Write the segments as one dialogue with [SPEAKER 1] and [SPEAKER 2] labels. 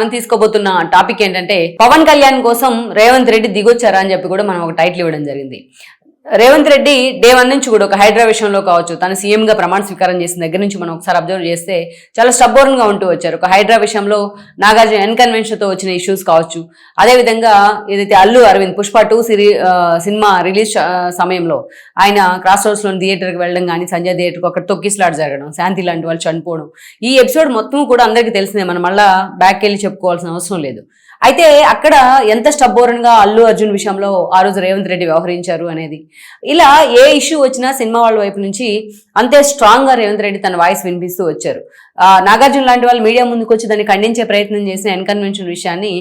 [SPEAKER 1] మనం తీసుకోబోతున్న టాపిక్ ఏంటంటే పవన్ కళ్యాణ్ కోసం రేవంత్ రెడ్డి దిగొచ్చారా అని చెప్పి కూడా మనం ఒక టైటిల్ ఇవ్వడం జరిగింది. రేవంత్ రెడ్డి డే వన్ నుంచి కూడా ఒక హైడ్రా విషయంలో కావచ్చు తను సీఎం గా ప్రమాణ స్వీకారం చేసిన దగ్గర నుంచి మనం ఒకసారి అబ్జర్వ్ చేస్తే చాలా స్టబ్బోర్న్గా ఉంటూ వచ్చారు. ఒక హైడ్రా విషయంలో నాగార్జున ఎన్కన్వెన్షన్తో వచ్చిన ఇష్యూస్ కావచ్చు. అదే విధంగా ఏదైతే అల్లు అరవింద్ పుష్ప టూ సిరీ సినిమా రిలీజ్ సమయంలో ఆయన క్రాస్ రోడ్స్లోని థియేటర్కి వెళ్ళడం కానీ సంజయ్ థియేటర్కి ఒక తొక్కిస్లాట్ జరగడం శాంతి లాంటి వాళ్ళు చనిపోవడం ఈ ఎపిసోడ్ మొత్తం కూడా అందరికీ తెలిసిందే. మనం మళ్ళా బ్యాక్ వెళ్ళి చెప్పుకోవాల్సిన అవసరం లేదు. అయితే అక్కడ ఎంత స్టబ్బోరన్గా అల్లు అర్జున్ విషయంలో ఆ రోజు రేవంత్ రెడ్డి వ్యవహరించారు అనేది. ఇలా ఏ ఇష్యూ వచ్చినా సినిమా వాళ్ళ వైపు నుంచి అంతే స్ట్రాంగ్గా రేవంత్ రెడ్డి తన వాయిస్ వినిపిస్తూ వచ్చారు. నాగార్జున లాంటి వాళ్ళు మీడియా ముందుకు వచ్చి దాన్ని ఖండించే ప్రయత్నం చేసిన ఎన్కన్వెన్షన్ విషయాన్ని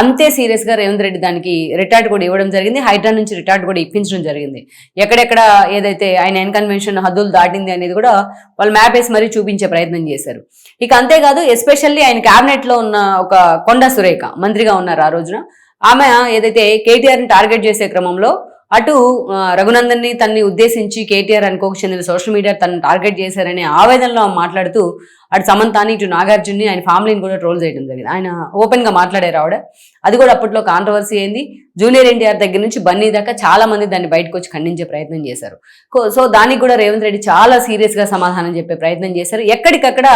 [SPEAKER 1] అంతే సీరియస్గా రేవంత్ రెడ్డి దానికి రిటార్డ్ కూడా ఇవ్వడం జరిగింది. హైడ్రా నుంచి రిటార్డ్ కూడా ఇప్పించడం జరిగింది. ఎక్కడెక్కడ ఏదైతే ఆయన ఎన్కన్వెన్షన్ హద్దులు దాటింది అనేది కూడా వాళ్ళు మ్యాప్ వేసి మరీ చూపించే ప్రయత్నం చేశారు. ఇక అంతేకాదు ఎస్పెషల్లీ ఆయన క్యాబినెట్లో ఉన్న ఒక కొండ సురేఖ మంత్రిగా ఉన్నారు ఆ రోజున. ఆమె ఏదైతే కేటీఆర్ని టార్గెట్ చేసే క్రమంలో అటు రఘునందన్ రఘునందన్ని తన్ని ఉద్దేశించి కేటీఆర్ అనుకోకు చెందిన సోషల్ మీడియా తనను టార్గెట్ చేశారనే ఆవేదనలో ఆమె మాట్లాడుతూ అటు సమంతాని ఇటు నాగార్జున్ని ఆయన ఫ్యామిలీని కూడా ట్రోల్ చేయడం జరిగింది. ఆయన ఓపెన్గా మాట్లాడారు ఆవిడ. అది కూడా అప్పట్లో కాంట్రవర్సీ అయింది. జూనియర్ ఎన్టీఆర్ దగ్గర నుంచి బన్నీ దాకా చాలా మంది దాన్ని బయటకు వచ్చి ఖండించే ప్రయత్నం చేశారు. సో దానికి కూడా రేవంత్ రెడ్డి చాలా సీరియస్గా సమాధానం చెప్పే ప్రయత్నం చేశారు. ఎక్కడికక్కడ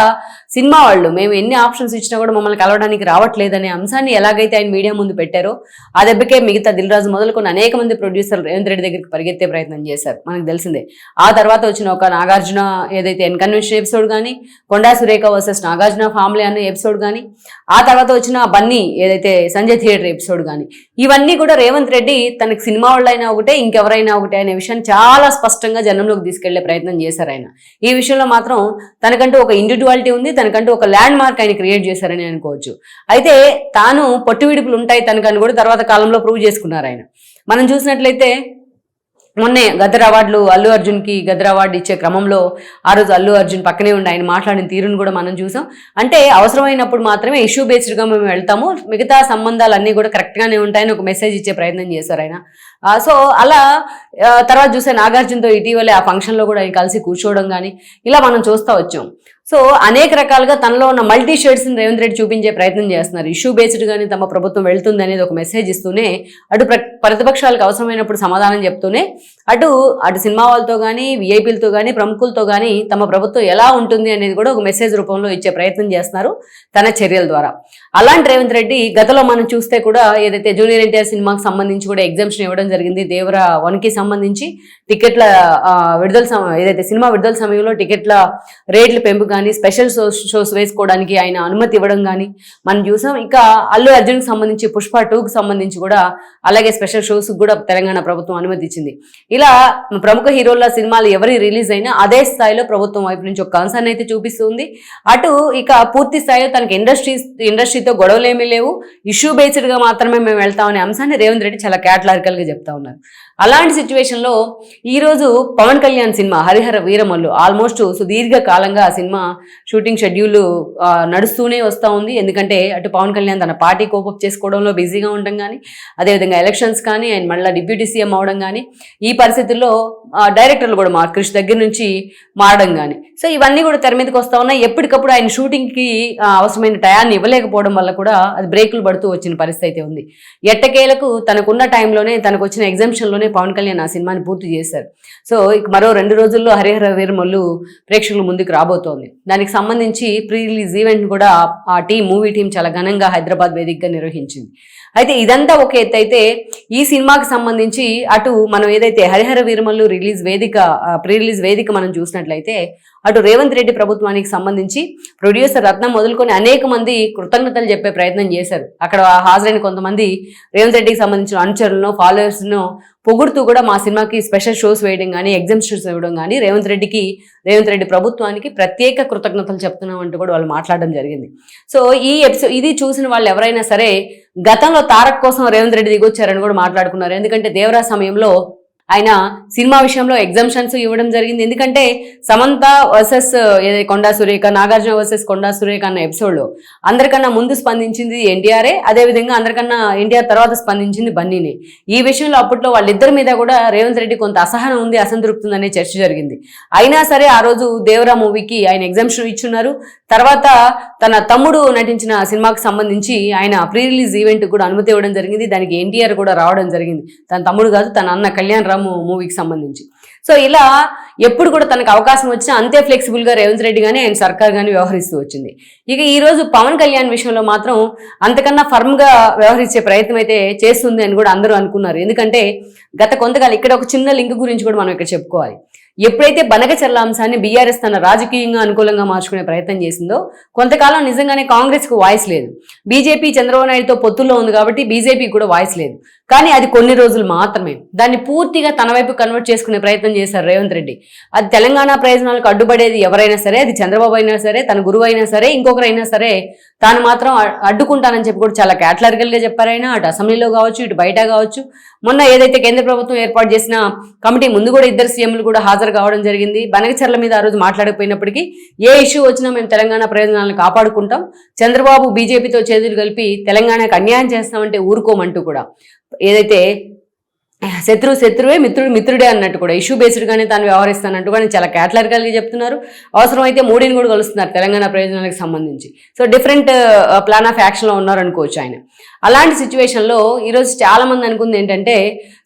[SPEAKER 1] సినిమా వాళ్ళు మేము ఎన్ని ఆప్షన్స్ ఇచ్చినా కూడా మమ్మల్ని కలవడానికి రావట్లేదనే అంశాన్ని ఎలాగైతే ఆయన మీడియా ముందు పెట్టారో ఆ దెబ్బకే మిగతా దిల్ రాజు మొదలుకొని అనేక మంది ప్రొడ్యూసర్లు రేవంత్ రెడ్డి దగ్గరికి పరిగెత్తే ప్రయత్నం చేశారు. మనకు తెలిసిందే. ఆ తర్వాత వచ్చిన ఒక నాగార్జున ఏదైతే ఎన్కన్వెన్షన్ ఎపిసోడ్ కానీ కొండా సురేఖ వర్సెస్ నాగార్జున ఫ్యామిలీ అనే ఎపిసోడ్ కానీ ఆ తర్వాత వచ్చిన బన్నీ ఏదైతే సంజయ్ థియేటర్ ఎపిసోడ్ కానీ ఇవన్నీ కూడా రేవంత్ రెడ్డి తనకి సినిమా వాళ్ళైనా ఒకటే ఇంకెవరైనా ఒకటే అనే విషయాన్ని చాలా స్పష్టంగా జనంలోకి తీసుకెళ్ళే ప్రయత్నం చేశారు ఆయన. ఈ విషయంలో మాత్రం తనకంటూ ఒక ఇండివిజువాలిటీ ఉంది తనకంటూ ఒక ల్యాండ్ మార్క్ ఆయన క్రియేట్ చేశారని అనుకోవచ్చు. అయితే తాను పొట్టు విడుపులు ఉంటాయి తనకని కూడా తర్వాత కాలంలో ప్రూవ్ చేసుకున్నారు ఆయన. మనం చూసినట్లయితే మొన్నే గదర్ అవార్డులు అల్లు అర్జున్కి గదర్ అవార్డు ఇచ్చే క్రమంలో ఆ రోజు అల్లు అర్జున్ పక్కనే ఉండి ఆయన మాట్లాడిన తీరును కూడా మనం చూసాం. అంటే అవసరమైనప్పుడు మాత్రమే ఇష్యూ బేస్డ్గా మేము వెళ్తాము. మిగతా సంబంధాలు అన్నీ కూడా కరెక్ట్గానే ఉంటాయని ఒక మెసేజ్ ఇచ్చే ప్రయత్నం చేశారు ఆయన. సో అలా తర్వాత చూసే నాగార్జునతో ఇటీవలే ఆ ఫంక్షన్లో కూడా కలిసి కూర్చోవడం కానీ ఇలా మనం చూస్తూ వచ్చాం. సో అనేక రకాలుగా తనలో ఉన్న మల్టీ షేడ్స్ని రేవంత్ రెడ్డి చూపించే ప్రయత్నం చేస్తున్నారు. ఇష్యూ బేస్డ్ గానీ తమ ప్రభుత్వం వెళ్తుంది అనేది ఒక మెసేజ్ ఇస్తూనే అటు ప్ర- ప్రతిపక్షాలకు అవసరమైనప్పుడు సమాధానం చెప్తూనే అటు అటు సినిమా వాళ్ళతో కానీ విఐపీలతో కానీ ప్రముఖులతో కానీ తమ ప్రభుత్వం ఎలా ఉంటుంది అనేది కూడా ఒక మెసేజ్ రూపంలో ఇచ్చే ప్రయత్నం చేస్తున్నారు తన చర్యల ద్వారా. అలాంటి రేవంత్ రెడ్డి గతంలో మనం చూస్తే కూడా ఏదైతే జూనియర్ ఎన్టీఆర్ సినిమాకి సంబంధించి కూడా ఎగ్జామ్షన్ ఇవ్వడం జరిగింది దేవర వన్కి సంబంధించి టికెట్ల విడుదల ఏదైతే సినిమా విడుదల సమయంలో టికెట్ల రేట్ల పెంపు కానీ స్పెషల్ షోస్ షోస్ వేసుకోవడానికి ఆయన అనుమతి ఇవ్వడం కానీ మనం చూసాం. ఇంకా అల్లు అర్జున్కి సంబంధించి పుష్ప టూకి సంబంధించి కూడా అలాగే స్పెషల్ షోస్ కూడా తెలంగాణ ప్రభుత్వం అనుమతి ఇచ్చింది. ఇలా ప్రముఖ హీరోల సినిమాలు ఎవరి రిలీజ్ అయినా అదే స్థాయిలో ప్రభుత్వం వైపు నుంచి ఒక కన్సర్న్ అయితే చూపిస్తుంది. అటు ఇక పూర్తి స్థాయిలో తనకి ఇండస్ట్రీ ఇండస్ట్రీతో గొడవలు ఏమీ లేవు. ఇష్యూ బేస్డ్గా మాత్రమే మేము వెళ్తామనే అంశాన్ని రేవంత్ రెడ్డి చాలా క్యాటలారికల్గా చెప్తా ఉన్నారు. అలాంటి సిచ్యువేషన్లో లో ఈ రోజు పవన్ కళ్యాణ్ సినిమా హరిహర వీరమల్లు ఆల్మోస్ట్ సుదీర్ఘ కాలంగా ఆ సినిమా షూటింగ్ షెడ్యూల్ నడుస్తూనే వస్తూ ఉంది. ఎందుకంటే అటు పవన్ కళ్యాణ్ తన పార్టీ కోపప్ చేసుకోవడంలో బిజీగా ఉండడం కానీ అదేవిధంగా ఎలక్షన్స్ కానీ ఆయన మళ్ళీ డిప్యూటీ సీఎం అవడం కానీ ఈ పరిస్థితుల్లో డైరెక్టర్లు కూడా మా కృషి దగ్గర నుంచి మారడం కానీ. సో ఇవన్నీ కూడా తెర మీదకి వస్తూ ఉన్నాయి. ఎప్పటికప్పుడు ఆయన షూటింగ్కి అవసరమైన టయాన్ని ఇవ్వలేకపోవడం వల్ల కూడా అది బ్రేకులు పడుతూ వచ్చిన పరిస్థితి అయితే ఉంది. ఎట్టకేలకు తనకున్న టైంలోనే తనకు వచ్చిన ఎగ్జామ్షన్లోనే పవన్ కళ్యాణ్ ఆ సినిమాని పూర్తి చేశారు. సో ఇక మరో రెండు రోజుల్లో హరిహర వీరమల్లు ప్రేక్షకుల ముందుకు రాబోతోంది. దానికి సంబంధించి ప్రీ రిలీజ్ ఈవెంట్ కూడా ఆ టీం మూవీ టీం చాలా ఘనంగా హైదరాబాద్ వేదికగా నిర్వహించింది. అయితే ఇదంతా ఒక ఎత్తు అయితే ఈ సినిమాకి సంబంధించి అటు మనం ఏదైతే హరిహర వీరమల్లు రిలీజ్ వేదిక ప్రీ రిలీజ్ వేదిక మనం చూసినట్లయితే అటు రేవంత్ రెడ్డి ప్రభుత్వానికి సంబంధించి ప్రొడ్యూసర్ రత్నం మొదలుకొని అనేక మంది కృతజ్ఞత కృతజ్ఞతలు చెప్పే ప్రయత్నం చేశారు. అక్కడ హాజరైన కొంతమంది రేవంత్ రెడ్డికి సంబంధించిన అనుచరులను ఫాలోవర్స్ను పొగుడుతూ కూడా మా సినిమాకి స్పెషల్ షోస్ వేయడం కానీ ఎగ్జామ్షన్స్ ఇవ్వడం కానీ రేవంత్ రెడ్డికి రేవంత్ రెడ్డి ప్రభుత్వానికి ప్రత్యేక కృతజ్ఞతలు చెప్తున్నాం అంటూ కూడా వాళ్ళు మాట్లాడడం జరిగింది. సో ఈ ఎపిసోడ్ ఇది చూసిన వాళ్ళు ఎవరైనా సరే గతంలో తారక్ కోసం రేవంత్ రెడ్డి దిగొచ్చారని కూడా మాట్లాడుకున్నారు. ఎందుకంటే దేవరా సమయంలో ఆయన సినిమా విషయంలో ఎగ్జామ్షన్స్ ఇవ్వడం జరిగింది. ఎందుకంటే సమంత వర్సెస్ కొండా సురేఖ నాగార్జున వర్సెస్ కొండా సురేఖ అన్న ఎపిసోడ్లో అందరికన్నా ముందు స్పందించింది ఎన్టీఆర్ఏ అదేవిధంగా అందరికన్నా ఎన్టీఆర్ తర్వాత స్పందించింది బన్నీనే. ఈ విషయంలో అప్పట్లో వాళ్ళిద్దరి మీద కూడా రేవంత్ రెడ్డి కొంత అసహనం ఉంది అసంతృప్తి ఉందనే చర్చ జరిగింది. అయినా సరే ఆ రోజు దేవరా మూవీకి ఆయన ఎగ్జామ్షన్ ఇచ్చున్నారు. తర్వాత తన తమ్ముడు నటించిన సినిమాకి సంబంధించి ఆయన ప్రీ రిలీజ్ ఈవెంట్ కూడా అనుమతి ఇవ్వడం జరిగింది. దానికి ఎన్టీఆర్ కూడా రావడం జరిగింది. తన తమ్ముడు కాదు తన అన్న కళ్యాణ్ రాము మూవీకి సంబంధించి. సో ఇలా ఎప్పుడు కూడా తనకు అవకాశం వచ్చినా అంతే ఫ్లెక్సిబుల్గా రేవంత్ రెడ్డి కానీ ఆయన సర్కార్ కానీ వ్యవహరిస్తూ వచ్చింది. ఇక ఈ రోజు పవన్ కళ్యాణ్ విషయంలో మాత్రం అంతకన్నా ఫర్మ్గా వ్యవహరించే ప్రయత్నం అయితే చేస్తుంది అని కూడా అందరూ అనుకున్నారు. ఎందుకంటే గత కొంతకాలం ఇక్కడ ఒక చిన్న లింక్ గురించి కూడా మనం ఇక్కడ చెప్పుకోవాలి. ఎప్పుడైతే బనకచర్ల అంశాన్ని బీఆర్ఎస్ తన రాజకీయంగా అనుకూలంగా మార్చుకునే ప్రయత్నం చేసిందో కొంతకాలం నిజంగానే కాంగ్రెస్కు వాయిస్ లేదు. బీజేపీ చంద్రబాబు నాయుడుతో పొత్తుల్లో ఉంది కాబట్టి బీజేపీ కూడా వాయిస్ లేదు. కానీ అది కొన్ని రోజులు మాత్రమే. దాన్ని పూర్తిగా తన వైపు కన్వర్ట్ చేసుకునే ప్రయత్నం చేశారు రేవంత్ రెడ్డి. అది తెలంగాణ ప్రయోజనాలకు అడ్డుపడేది ఎవరైనా సరే అది చంద్రబాబు అయినా సరే తన గురువు అయినా సరే ఇంకొకరైనా సరే తాను మాత్రం అడ్డుకుంటానని చెప్పి కూడా చాలా క్యాటలరికల్గా చెప్పారైనా అటు అసెంబ్లీలో కావచ్చు ఇటు బయట కావచ్చు. మొన్న ఏదైతే కేంద్ర ప్రభుత్వం ఏర్పాటు చేసిన కమిటీ ముందు కూడా ఇద్దరు సీఎంలు కూడా హాజరు కావడం జరిగింది. బనగచర్ల మీద ఆ రోజు మాట్లాడకపోయినప్పటికీ ఏ ఇష్యూ వచ్చినా మేము తెలంగాణ ప్రయోజనాలను కాపాడుకుంటాం. చంద్రబాబు బీజేపీతో చేతులు కలిపి తెలంగాణకు అన్యాయం చేస్తామంటే ఊరుకోమంటూ కూడా. ఏదైతే శత్రువు శత్రువే మిత్రుడు మిత్రుడే అన్నట్టు కూడా ఇష్యూ బేస్డ్గానే తాను వ్యవహరిస్తానంటూ కూడా చాలా క్యాటలరికల్గా చెప్తున్నారు. అవసరమైతే మోడీని కూడా కలుస్తున్నారు తెలంగాణ ప్రయోజనాలకు సంబంధించి. So different plan uh, of యాక్షన్లో ఉన్నారు అనుకోవచ్చు ఆయన. అలాంటి సిచ్యువేషన్లో ఈరోజు చాలా మంది అనుకుంది ఏంటంటే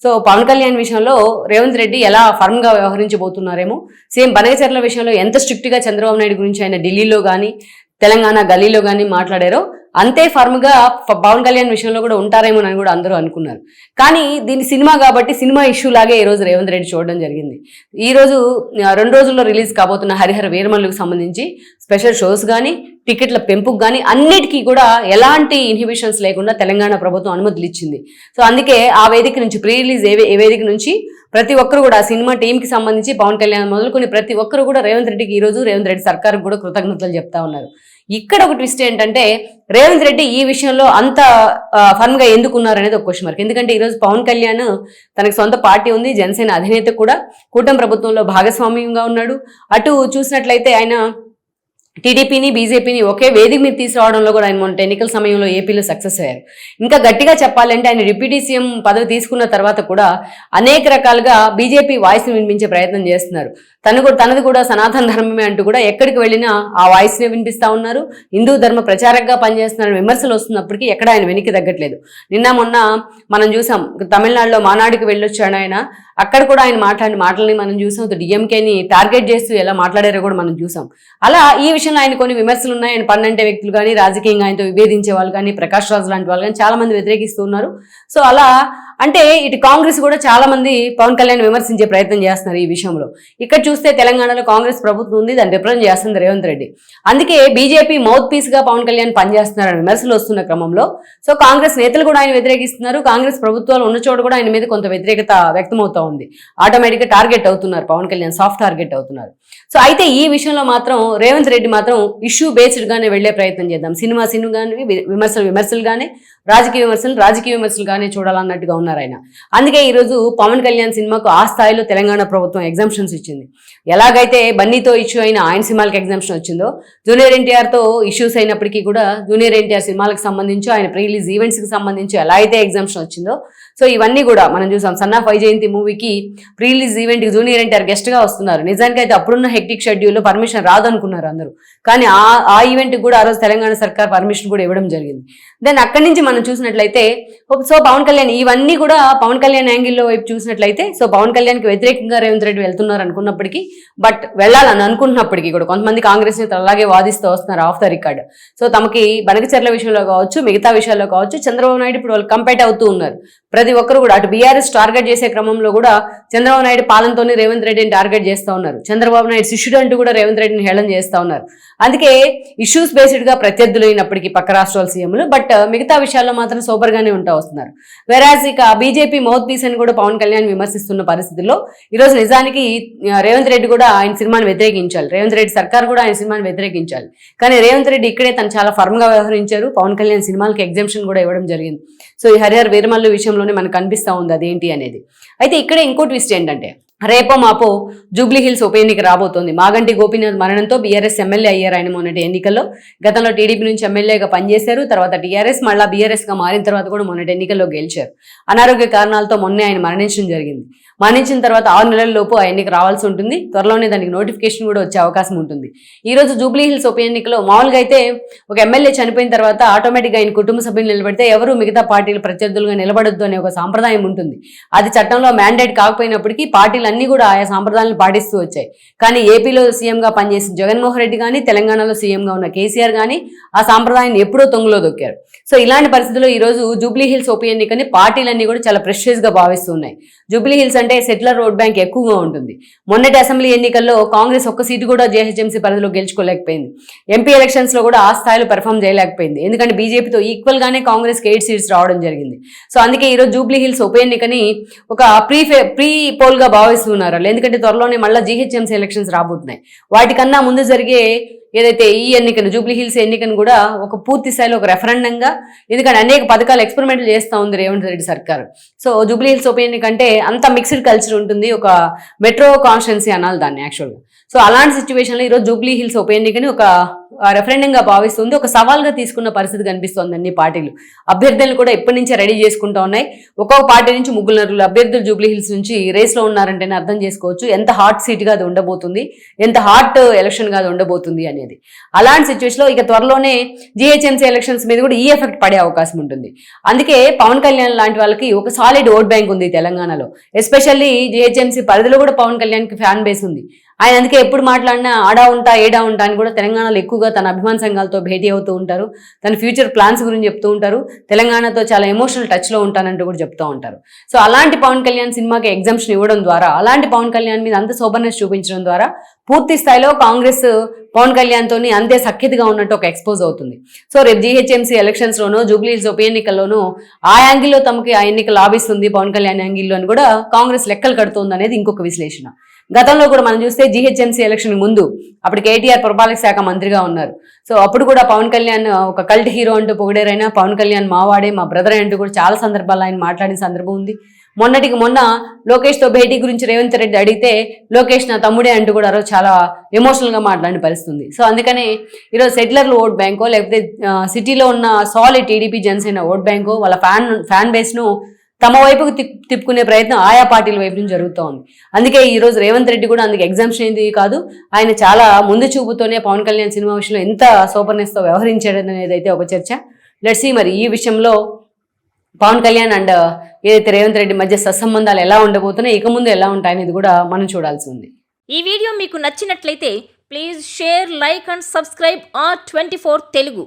[SPEAKER 1] సో పవన్ కళ్యాణ్ విషయంలో రేవంత్ రెడ్డి ఎలా ఫర్మ్గా వ్యవహరించబోతున్నారేమో. సేమ్ బనగచర్ల విషయంలో ఎంత స్ట్రిక్ట్గా చంద్రబాబు నాయుడు గురించి ఆయన ఢిల్లీలో కానీ తెలంగాణ గలీలో కానీ మాట్లాడారో అంతే ఫర్మ్గా పవన్ కళ్యాణ్ విషయంలో కూడా ఉంటారేమో అని కూడా అందరూ అనుకున్నారు. కానీ దీని సినిమా కాబట్టి సినిమా ఇష్యూ లాగే ఈరోజు రేవంత్ రెడ్డి చూడడం జరిగింది. ఈరోజు రెండు రోజుల్లో రిలీజ్ కాబోతున్న హరిహర వీరమల్లుకు సంబంధించి స్పెషల్ షోస్ కానీ టికెట్ల పెంపుకు కానీ అన్నిటికీ కూడా ఎలాంటి ఇన్హిబిషన్స్ లేకుండా తెలంగాణ ప్రభుత్వం అనుమతులు ఇచ్చింది. సో అందుకే ఆ వేదిక నుంచి ప్రీ రిలీజ్ ఏ వేదిక నుంచి ప్రతి ఒక్కరు కూడా ఆ సినిమా టీంకి సంబంధించి పవన్ కళ్యాణ్ మొదలుకొని ప్రతి ఒక్కరు కూడా రేవంత్ రెడ్డికి ఈ రోజు రేవంత్ రెడ్డి సర్కార్ కూడా కృతజ్ఞతలు చెప్తా ఉన్నారు. ఇక్కడ ఒక ట్విస్ట్ ఏంటంటే రేవంత్ రెడ్డి ఈ విషయంలో అంత ఫన్గా ఎందుకున్నారు అనేది ఒక క్వశ్చన్ మార్క్ ఎందుకంటే ఈరోజు పవన్ కళ్యాణ్ తనకి సొంత పార్టీ ఉంది జనసేన అధినేత కూడా కూటమి ప్రభుత్వంలో భాగస్వామ్యంగా ఉన్నాడు. అటు చూసినట్లయితే ఆయన టీడీపీని బీజేపీని ఒకే వేదిక మీద తీసుకురావడంలో కూడా ఆయన మొన్న ఎన్నికల సమయంలో ఏపీలో సక్సెస్ అయ్యారు. ఇంకా గట్టిగా చెప్పాలంటే ఆయన డిప్యూటీ సీఎం పదవి తీసుకున్న తర్వాత కూడా అనేక రకాలుగా బీజేపీ వాయిస్ని వినిపించే ప్రయత్నం చేస్తున్నారు. తను కూడా తనది కూడా సనాతన ధర్మమే అంటూ కూడా ఎక్కడికి వెళ్ళినా ఆ వాయిస్నే వినిపిస్తా ఉన్నారు. హిందూ ధర్మ ప్రచారకగా పనిచేస్తున్నారని విమర్శలు వస్తున్నప్పటికీ ఎక్కడ ఆయన వెనక్కి తగ్గట్లేదు. నిన్న మొన్న మనం చూసాం తమిళనాడులో మానాడికి వెళ్ళొచ్చాడు ఆయన. అక్కడ కూడా ఆయన మాట్లాడిన మాటలని మనం చూసాం డిఎంకేని టార్గెట్ చేస్తూ ఎలా మాట్లాడారో కూడా మనం చూసాం. అలా ఈ విషయంలో ఆయన కొన్ని విమర్శలు ఉన్నాయి. ఆయన పన్నంటే వ్యక్తులు కానీ రాజకీయంగా ఆయనతో విభేదించే వాళ్ళు కానీ ప్రకాష్ రాజు లాంటి వాళ్ళు కానీ చాలా మంది వ్యతిరేకిస్తూ ఉన్నారు. సో అలా అంటే ఇటు కాంగ్రెస్ కూడా చాలా మంది పవన్ కళ్యాణ్ విమర్శించే ప్రయత్నం చేస్తున్నారు ఈ విషయంలో. ఇక్కడ చూస్తే తెలంగాణలో కాంగ్రెస్ ప్రభుత్వం ఉంది దాన్ని రిప్రజెంట్ చేస్తుంది రేవంత్ రెడ్డి. అందుకే బీజేపీ మౌత్ పీస్గా పవన్ కళ్యాణ్ పనిచేస్తున్నారని విమర్శలు వస్తున్న క్రమంలో సో కాంగ్రెస్ నేతలు కూడా ఆయన వ్యతిరేకిస్తున్నారు కాంగ్రెస్ ప్రభుత్వాలు ఉన్న చోట కూడా ఆయన మీద కొంత వ్యతిరేకత వ్యక్తమవుతా ఉంది. ఆటోమేటిక్ టార్గెట్ అవుతున్నారు పవన్ కళ్యాణ్ సాఫ్ట్ టార్గెట్ అవుతున్నారు. సో అయితే ఈ విషయంలో మాత్రం రేవంత్ రెడ్డి మాత్రం ఇష్యూ బేస్డ్ గానే వెళ్ళే ప్రయత్నం చేద్దాం. సినిమా సినిమా కానీ విమర్శలు విమర్శలు రాజకీయ విమర్శలు రాజకీయ విమర్శలు కానీ చూడాలన్నట్టుగా అనుకున్నారు ఆయన అందుకే ఈ రోజు పవన్ కళ్యాణ్ సినిమాకు ఆ స్థాయిలో తెలంగాణ ప్రభుత్వం ఎగ్జామ్షన్స్ ఇచ్చింది. ఎలాగైతే బన్నీతో ఇష్యూ అయిన ఆయన సినిమాలకు ఎగ్జామ్షన్ వచ్చిందో జూనియర్ ఎన్టీఆర్తో ఇష్యూస్ అయినప్పటికీ కూడా జూనియర్ ఎన్టీఆర్ సినిమాలకు సంబంధించి ఆయన ప్రీ రిలీజ్ ఈవెంట్స్కి సంబంధించి ఎలా అయితే ఎగ్జామ్షన్ వచ్చిందో సో ఇవన్నీ కూడా మనం చూసాం. సన్నా ఫైవ్ జయంతి మూవీకి ప్రీ రిలీజ్ ఈవెంట్కి జూనియర్ ఎన్టీఆర్ గెస్ట్గా వస్తున్నారు. నిజానికి అయితే అప్పుడున్న హెక్టిక్ షెడ్యూల్లో పర్మిషన్ రాదనుకున్నారు అందరూ. కానీ ఆ ఆ ఈవెంట్కి కూడా ఆ రోజు తెలంగాణ సర్కార్ పర్మిషన్ కూడా ఇవ్వడం జరిగింది. దెన్ అక్కడి నుంచి మనం చూసినట్లయితే సో పవన్ కళ్యాణ్ ఇవన్నీ కూడా పవన్ కళ్యాణ్ యాంగిల్లో వైపు చూసినట్లయితే సో పవన్ కళ్యాణ్కి వ్యతిరేకంగా రేవంత్ రెడ్డి వెళ్తున్నారు అనుకున్నప్పటికీ బట్ వెళ్ళాలని అనుకుంటున్నప్పటికీ కూడా కొంతమంది కాంగ్రెస్ నేతలు అలాగే వాదిస్తూ వస్తున్నారు ఆఫ్ ద రికార్డ్. సో తమకి బనకచర్ల విషయంలో కావచ్చు మిగతా విషయాల్లో కావచ్చు చంద్రబాబు నాయుడు ఇప్పుడు వాళ్ళు కంపేట్ అవుతూ ఉన్నారు. ప్రతి ఒక్కరు కూడా అటు బీఆర్ఎస్ టార్గెట్ చేసే క్రమంలో కూడా చంద్రబాబు నాయుడు పాలనతోనే రేవంత్ రెడ్డిని టార్గెట్ చేస్తా ఉన్నారు. చంద్రబాబు నాయుడు శిష్యుడు అంటూ కూడా రేవంత్ రెడ్డిని హేళన చేస్తా ఉన్నారు. అందుకే ఇష్యూస్ బేస్డ్గా గా ప్రత్యర్థులైనప్పటికీ పక్క రాష్ట్రాల సీఎంలు బట్ మిగతా విషయాల్లో మాత్రం సూపర్ గానే ఉంటా వస్తున్నారు. వెరాజ్ ఇక బీజేపీ మౌత్ పీస్ అని కూడా పవన్ కళ్యాణ్ విమర్శిస్తున్న పరిస్థితుల్లో ఈరోజు నిజానికి రేవంత్ రెడ్డి కూడా ఆయన సినిమాను వ్యతిరేకించాలి. రేవంత్ రెడ్డి సర్కార్ కూడా ఆయన సినిమాను వ్యతిరేకించాలి. కానీ రేవంత్ రెడ్డి ఇక్కడే తను చాలా ఫర్మ్గా వ్యవహరించారు. పవన్ కళ్యాణ్ సినిమాలకు ఎగ్జామ్షన్ కూడా ఇవ్వడం జరిగింది. సో ఈ హరిహర్ వీరమల్లు విషయంలోనే మనకు కనిపిస్తా ఉంది అదేంటి అనేది. అయితే ఇక్కడే ఇంకో ట్విస్ట్ ఏంటంటే రేపో మాపో జూబ్లీ హిల్స్ ఉప ఎన్నిక రాబోతోంది. మాగంటి గోపీనాథ్ మరణంతో బీఆర్ఎస్ ఎమ్మెల్యే అయ్యారు ఆయన మొన్నటి ఎన్నికల్లో. గతంలో టీడీపీ నుంచి ఎమ్మెల్యేగా పనిచేశారు. తర్వాత టీఆర్ఎస్ మళ్ళా బీఆర్ఎస్గా మారిన తర్వాత కూడా మొన్నటి ఎన్నికల్లో గెలిచారు. అనారోగ్య కారణాలతో మొన్నే ఆయన మరణించడం జరిగింది. మరణించిన తర్వాత ఆరు నెలల లోపు ఆ ఎన్నిక రావాల్సి ఉంటుంది. త్వరలోనే దానికి నోటిఫికేషన్ కూడా వచ్చే అవకాశం ఉంటుంది. ఈ రోజు జూబ్లీ హిల్స్ ఉప ఎన్నికలో మామూలుగా అయితే ఒక ఎమ్మెల్యే చనిపోయిన తర్వాత ఆటోమేటిక్గా ఆయన కుటుంబ సభ్యులు నిలబడితే ఎవరు మిగతా పార్టీలు ప్రత్యర్థులుగా నిలబడొద్దు అనే ఒక సాంప్రదాయం ఉంటుంది. అది చట్టంలో మ్యాండేట్ కాకపోయినప్పటికీ పార్టీలు అన్ని కూడా ఆయా సాంప్రదాయాలను పాటిస్తూ వచ్చాయి. కానీ ఏపీలో సీఎంగా పనిచేసిన జగన్మోహన్ రెడ్డి కానీ తెలంగాణలో సీఎంగా ఉన్న కేసీఆర్ కానీ ఆ సాంప్రదాయాన్ని ఎప్పుడో తొంగులో దొక్కారు. సో ఇలాంటి పరిస్థితుల్లో ఈ రోజు జూబ్లీ హిల్స్ ఉప ఎన్నికని పార్టీలన్నీ కూడా చాలా ప్రెషియస్గా భావిస్తున్నాయి జూబ్లీ హిల్స్ అంటే సెటిలర్ రోడ్ బ్యాంక్ ఎక్కువగా ఉంటుంది. మొన్నటి అసెంబ్లీ ఎన్నికల్లో కాంగ్రెస్ ఒక్క సీటు కూడా జేహెచ్ఎంసీ పరిధిలో గెలుచుకోలేకపోయింది. ఎంపీ ఎలక్షన్స్లో కూడా ఆ స్థాయిలో పెర్ఫామ్ చేయలేకపోయింది. ఎందుకంటే బీజేపీతో ఈక్వల్ గానే కాంగ్రెస్ ఎయిట్ సీట్స్ రావడం జరిగింది. సో అందుకే ఈరోజు జూబ్లీ హిల్స్ ఉప ఎన్నికని ఒక ప్రీ ప్రీ పోల్గా భావిస్తున్నారు వాళ్ళు. ఎందుకంటే త్వరలోనే మళ్ళీ జీహెచ్ఎంసీ ఎలక్షన్స్ రాబోతున్నాయి. వాటికన్నా ముందు జరిగే ఏదైతే ఈ ఎన్నికను జూబ్లీ హిల్స్ ఎన్నికను కూడా ఒక పూర్తి స్థాయిలో ఒక రెఫరెండంగా ఎందుకంటే అనేక పథకాలు ఎక్స్పెరిమెంట్లు చేస్తూ ఉంది రేవంత్ రెడ్డి సర్కార్. సో జూబ్లీ హిల్స్ ఉప ఎన్నిక అంటే అంత మిక్స్డ్ కల్చర్ ఉంటుంది ఒక మెట్రో కాన్స్టిట్యున్సీ అనాలి దాన్ని యాక్చువల్గా సో అలాంటి సిచ్యువేషన్లో ఈరోజు జూబ్లీ హిల్స్ ఉప ఎన్నికని ఒక రెఫరెండంగా భావిస్తుంది. ఒక సవాల్గా తీసుకున్న పరిస్థితి కనిపిస్తోంది అన్ని పార్టీలు. అభ్యర్థులను కూడా ఎప్పటి నుంచే రెడీ చేసుకుంటా ఉన్నాయి. ఒక్కొక్క పార్టీ నుంచి ముగ్గురు నరులు అభ్యర్థులు జూబ్లీ హిల్స్ నుంచి రేస్లో ఉన్నారంటేనే అర్థం చేసుకోవచ్చు. ఎంత హాట్ సీట్గా అది ఉండబోతుంది? ఎంత హాట్ ఎలక్షన్గా అది ఉండబోతుంది అనేది. అలాంటి సిచ్యువేషన్లో ఇక త్వరలోనే జిహెచ్ఎంసీ ఎలక్షన్స్ మీద కూడా ఈ ఎఫెక్ట్ పడే అవకాశం ఉంటుంది. అందుకే పవన్ కళ్యాణ్ లాంటి వాళ్ళకి ఒక సాలిడ్ ఓట్ బ్యాంక్ ఉంది తెలంగాణలో. ఎస్పెషల్లీ జిహెచ్ఎంసీ పరిధిలో కూడా పవన్ కళ్యాణ్కి ఫ్యాన్ బేస్ ఉంది. ఆయన అందుకే ఎప్పుడు మాట్లాడినా ఆడా ఉంటా ఏడా ఉంటా అని కూడా తెలంగాణలో ఎక్కువగా తన అభిమాన సంఘాలతో భేటీ అవుతూ ఉంటారు. తన ఫ్యూచర్ ప్లాన్స్ గురించి చెప్తూ ఉంటారు. తెలంగాణతో చాలా ఎమోషనల్ టచ్లో ఉంటానంటూ కూడా చెప్తూ ఉంటారు. సో అలాంటి పవన్ కళ్యాణ్ సినిమాకి ఎగ్జామ్షన్ ఇవ్వడం ద్వారా అలాంటి పవన్ కళ్యాణ్ మీద అంత సోబర్నెస్ చూపించడం ద్వారా పూర్తి స్థాయిలో కాంగ్రెస్ పవన్ కళ్యాణ్ తోని అంతే సఖ్యతగా ఉన్నట్టు ఒక ఎక్స్పోజ్ అవుతుంది. సో రేపు జీహెచ్ఎంసీ ఎలక్షన్స్లోనూ జూబ్లీస్ ఉప ఎన్నికల్లోనూ ఆ యాంగిల్లో తమకి ఆ ఎన్నిక లాభిస్తుంది పవన్ కళ్యాణ్ యాంగిల్లో అని కూడా కాంగ్రెస్ లెక్కలు కడుతోంది అనేది ఇంకొక విశ్లేషణ. గతంలో కూడా మనం చూస్తే జీహెచ్ఎంసీ ఎలక్షన్ ముందు అప్పుడు కేటీఆర్ పురపాలక శాఖ మంత్రిగా ఉన్నారు. సో అప్పుడు కూడా పవన్ కళ్యాణ్ ఒక కల్ట్ హీరో అంటూ పొగిడేరైనా పవన్ కళ్యాణ్ మావాడే మా బ్రదర్ అంటూ కూడా చాలా సందర్భాల్లో ఆయన మాట్లాడిన సందర్భం ఉంది. మొన్నటికి మొన్న లోకేష్తో భేటీ గురించి రేవంత్ రెడ్డి అడిగితే లోకేష్ నా తమ్ముడే అంటూ కూడా రోజు చాలా ఎమోషనల్గా మాట్లాడిన పరిస్థితుంది. సో అందుకనే ఈరోజు సెటిలర్లు ఓట్ బ్యాంకో లేకపోతే సిటీలో ఉన్న సాలిడ్ టీడీపీ జనసేన ఓట్ బ్యాంకో వాళ్ళ ఫ్యాన్ ఫ్యాన్ బేస్ను తమ వైపుకు తిప్పుకునే ప్రయత్నం ఆయా పార్టీల వైపు నుంచి జరుగుతూ ఉంది. అందుకే ఈ రోజు రేవంత్ రెడ్డి కూడా అందుకు ఎగ్జామ్షన్ అయింది కాదు ఆయన చాలా ముందు చూపుతోనే పవన్ కళ్యాణ్ సినిమా విషయంలో ఎంత సూపర్నెస్తో వ్యవహరించాడనేది అనేది అయితే ఒక చర్చ. లెట్సీ మరి ఈ విషయంలో పవన్ కళ్యాణ్ అండ్ ఏదైతే రేవంత్ రెడ్డి మధ్య సత్సంబంధాలు ఎలా ఉండబోతున్నాయి ఇక ముందు ఎలా ఉంటాయనేది కూడా మనం చూడాల్సి ఉంది.
[SPEAKER 2] ఈ వీడియో మీకు నచ్చినట్లయితే please share like and subscribe R twenty Telugu.